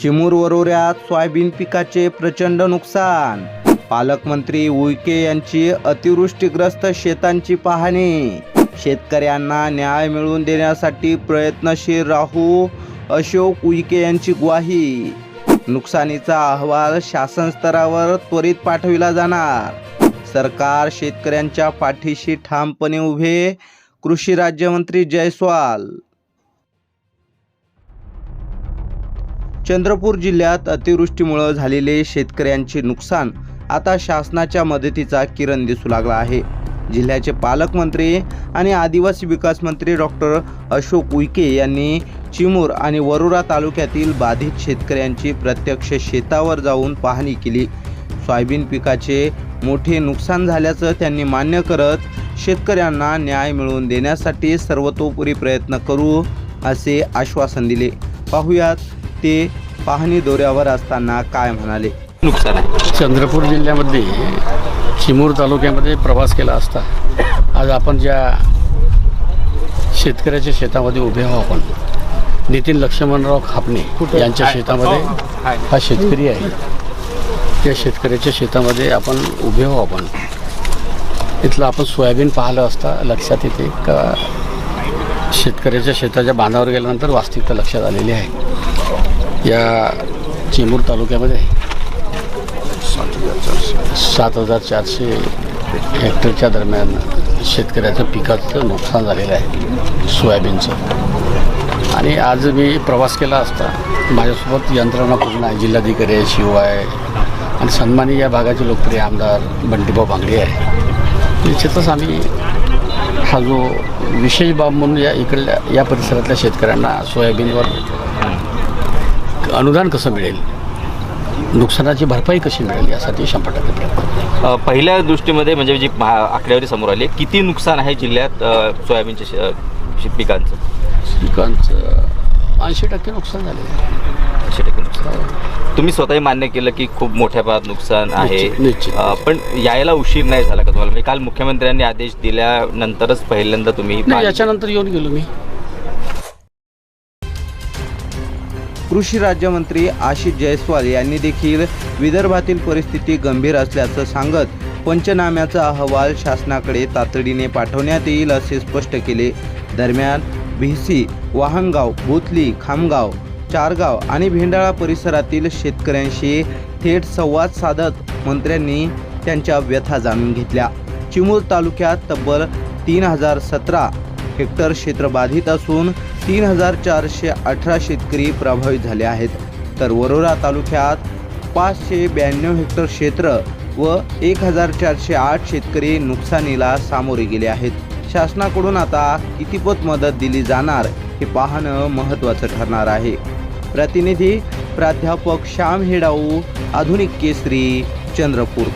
Chimur वरोऱ्यात soybean पिकाचे प्रचंड नुकसान. पालकमंत्री उईके यांची अतिवृष्टीग्रस्त शेतांची पाहणी. शेतकऱ्यांना न्याय मिळवून देण्यासाठी प्रयत्नशील राहू अशोक उईके यांची ग्वाही. नुकसानीचा अहवाल शासन स्तरावर त्वरित पाठविला जाणार. सरकार शेतकऱ्यांच्या पाठीशी ठामपणे उभे कृषी राज्यमंत्री जयस्वाल चंद्रपूर जिल्ह्यात अतिवृष्टीमुळं झालेले शेतकऱ्यांचे नुकसान आता शासनाच्या मदतीचा किरण दिसू लागला आहे. जिल्ह्याचे पालकमंत्री आणि आदिवासी विकास मंत्री डॉक्टर अशोक उईके यांनी चिमूर आणि वरुरा तालुक्यातील बाधित शेतकऱ्यांची प्रत्यक्ष शेतावर जाऊन पाहणी केली. सोयाबीन पिकाचे मोठे नुकसान झाल्याचं त्यांनी मान्य करत शेतकऱ्यांना न्याय मिळवून देण्यासाठी सर्वतोपरी प्रयत्न करू असे आश्वासन दिले. पाहुयात ते पाहणी दौऱ्यावर असताना काय म्हणाले? नुकसान आहे. चंद्रपूर जिल्ह्यामध्ये चिमूर तालुक्यामध्ये प्रवास केला असता आज आपण ज्या शेतकऱ्याच्या शेतामध्ये उभे आहो आपण नितीन लक्ष्मणराव खापणे यांच्या शेतामध्ये हा शेतकरी आहे. त्या शेतकऱ्याच्या शेतामध्ये आपण उभे आहो आपण. इथलं आपण सोयाबीन पाहिलं असता लक्षात येते का? शेतकऱ्याच्या शेताच्या बांधावर गेल्यानंतर वास्तविकता लक्षात आलेली आहे. या चेंबूर तालुक्यामध्ये सात हजार चारशे हेक्टरच्या दरम्यान शेतकऱ्याचं पिकाचं नुकसान झालेलं आहे सोयाबीनचं. आणि आज मी प्रवास केला असता माझ्यासोबत यंत्रणा पूर्ण आहे जिल्हाधिकारी आहे शिव आहे. आणि सन्मानी या भागाचे लोकप्रिय आमदार बंटीभाऊ भांगडे आहे. निश्चितच आम्ही हा जो विशेष बाब म्हणून या इकडल्या या परिसरातल्या शेतकऱ्यांना सोयाबीनवर अनुदान कसं मिळेल? नुकसानाची भरपाई कशी मिळेल यासाठी शंभर टक्के प्रयत्न पहिल्या दृष्टीमध्ये म्हणजे जी आकडेवारी समोर आली किती नुकसान आहे जिल्ह्यात सोयाबीनच्या पिकांचं? पिकांचं ऐंशी टक्के नुकसान आहे. अशा टक्के नुकसान. तुम्ही स्वतःही मान्य केलं की खूप मोठ्या प्रमाणात नुकसान आहे. पण यायला उशीर नाही झाला का तुम्हाला? म्हणजे काल मुख्यमंत्र्यांनी आदेश दिल्यानंतरच पहिल्यांदा तुम्ही. याच्यानंतर येऊन गेलो मी. कृषी राज्यमंत्री आशिष जयस्वाल यांनी देखील विदर्भातील परिस्थिती गंभीर असल्याचं सांगत पंचनाम्याचा अहवाल शासनाकडे तातडीने पाठवण्यात येईल असे स्पष्ट केले. दरम्यान भिसी वाहनगाव भोतली खामगाव चारगाव आणि भेंडाळा परिसरातील शेतकऱ्यांशी थेट संवाद साधत मंत्र्यांनी त्यांच्या व्यथा जाणून घेतल्या. चिमूर तालुक्यात तब्बल तीन हजार सतरा हेक्टर क्षेत्र बाधित असून तीन हजार चारशे अठरा शेतकरी प्रभावित झाले आहेत. तर वरोरा तालुक्यात पाचशे ब्याण्णव हेक्टर क्षेत्र व एक हजार चारशे आठ शेतकरी नुकसानीला सामोरे गेले आहेत. शासनाकडून आता कितीपत मदत दिली जाणार हे पाहणं महत्त्वाचं ठरणार आहे. प्रतिनिधी प्राध्यापक श्याम हेडाऊ आधुनिक केसरी चंद्रपूर.